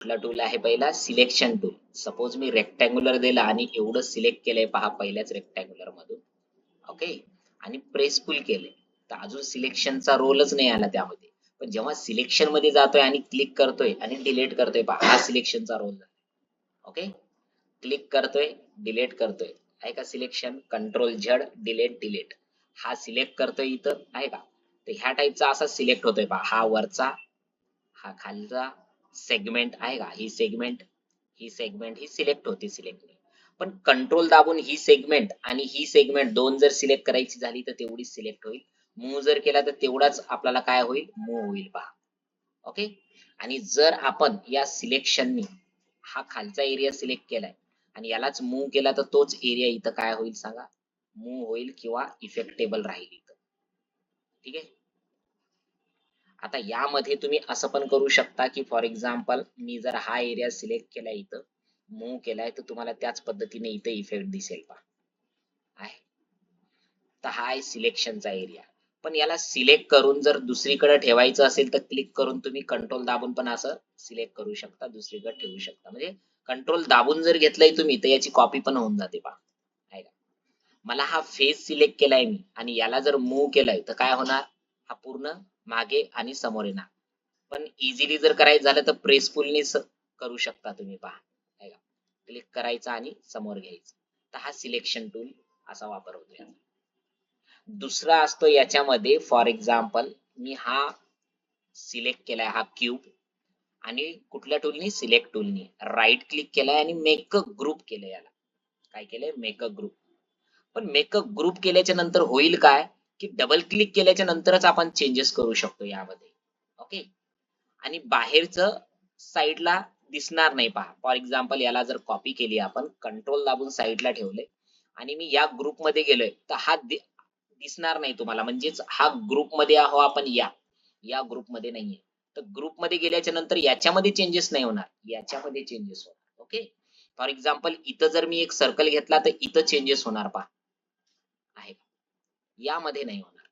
कुठला टूल आहे पहिला? सिलेक्शन टूल सपोज मी रेक्टँग्युलर दिला आणि एवढं सिलेक्ट केलंय पहा पहिल्याच रेक्टँग्युलर मधून. ओके आणि प्रेसफुल केलंय. तर अजून सिलेक्शनचा रोलच नाही आला त्यामध्ये. पण जेव्हा सिलेक्शनमध्ये जातोय आणि क्लिक करतोय आणि डिलीट करतोय पहा हा सिलेक्शनचा रोल झाला. ओके क्लिक करतोय डिलीट करतोय. आहे का selection control Z delete delete हा सिलेक्ट करतोय इथं आहे का? तर ह्या टाईपचा असा सिलेक्ट होतोय पहा. हा वरचा हा खालचा सेगमेंट आहे का? ही सेगमेंट ही सेगमेंट ही सिलेक्ट होते सिलेक्ट पण कंट्रोल दाबून ही सेगमेंट आणि ही सेगमेंट दोन जर सिलेक्ट करायची झाली तर तेवढी सिलेक्ट होईल. मूव्ह जर केला तर तेवढाच आपल्याला काय होईल? मूव्ह होईल पहा. ओके आणि जर आपण या सिलेक्शननी हा खालचा एरिया सिलेक्ट केलाय आणि यालाच मूव्ह केला तर तोच एरिया इथं काय होईल सांगा? मूव्ह होईल किंवा इफेक्टेबल राहील इथं. ठीक आहे? आता यामध्ये तुम्ही असं पण करू शकता की फॉर एक्झाम्पल मी जर हा एरिया सिलेक्ट केला इथं मूव केलाय तर तुम्हाला त्याच पद्धतीने इथे इफेक्ट दिसेल पहा. आहे. तर हा आहे सिलेक्शनचा एरिया पण याला सिलेक्ट करून जर दुसरीकडे ठेवायचं असेल तर क्लिक करून तुम्ही कंट्रोल दाबून पण असं सिलेक्ट करू शकता दुसरीकडे ठेवू शकता. म्हणजे कंट्रोल दाबून जर घेतलंय तुम्ही तर याची कॉपी पण होऊन जाते पहा. मला हा फेस सिलेक्ट केलाय मी आणि याला जर मूव्ह केलाय तर काय होणार? हा पूर्ण मागे आणि समोर येणार. पण इझिली जर करायचं झालं तर प्रेस पुलनी करू शकता तुम्ही पहा. क्लिक करायचं आणि समोर घ्यायचं. तर हा सिलेक्शन टूल असा वापर होतो याचा. दुसरा असतो याच्यामध्ये फॉर एक्झाम्पल मी हा सिलेक्ट केलाय हा क्यूब आणि कुठल्या टूलनी सिलेक्ट टूलनी राईट क्लिक केलाय आणि मेक अ ग्रुप केलंय याला. काय केलंय? मेक अ ग्रुप पण मेक अ ग्रुप केल्याच्यानंतर होईल काय? की डबल क्लिक केल्याच्या नंतरच आपण चेंजेस करू शकतो यामध्ये. ओके आणि बाहेरचं साईडला दिसणार नाही पहा. फॉर एक्झाम्पल याला जर कॉपी केली आपण कंट्रोल दाबून साईडला ठेवले आणि मी या ग्रुपमध्ये गेलोय तर हा दि- दिसणार नाही तुम्हाला. म्हणजेच हा ग्रुपमध्ये आहो आपण या. या ग्रुपमध्ये नाहीये. तर ग्रुपमध्ये गेल्याच्यानंतर याच्यामध्ये चेंजेस नाही होणार. याच्यामध्ये चेंजेस होणार. ओके फॉर एक्झाम्पल इथं जर मी एक सर्कल घेतला तर इथं चेंजेस होणार पहा. यामध्ये नाही होणार.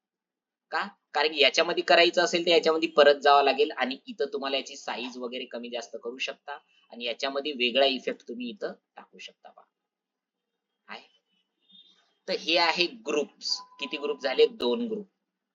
का? कारण याच्यामध्ये करायचं असेल तर याच्यामध्ये परत जावं लागेल आणि इथं तुम्हाला याची साईज वगैरे कमी जास्त करू शकता आणि याच्यामध्ये वेगळा इफेक्ट तुम्ही इथं टाकू शकता पहा आहे? तर हे आहे ग्रुप्स किती ग्रुप झाले? दोन ग्रुप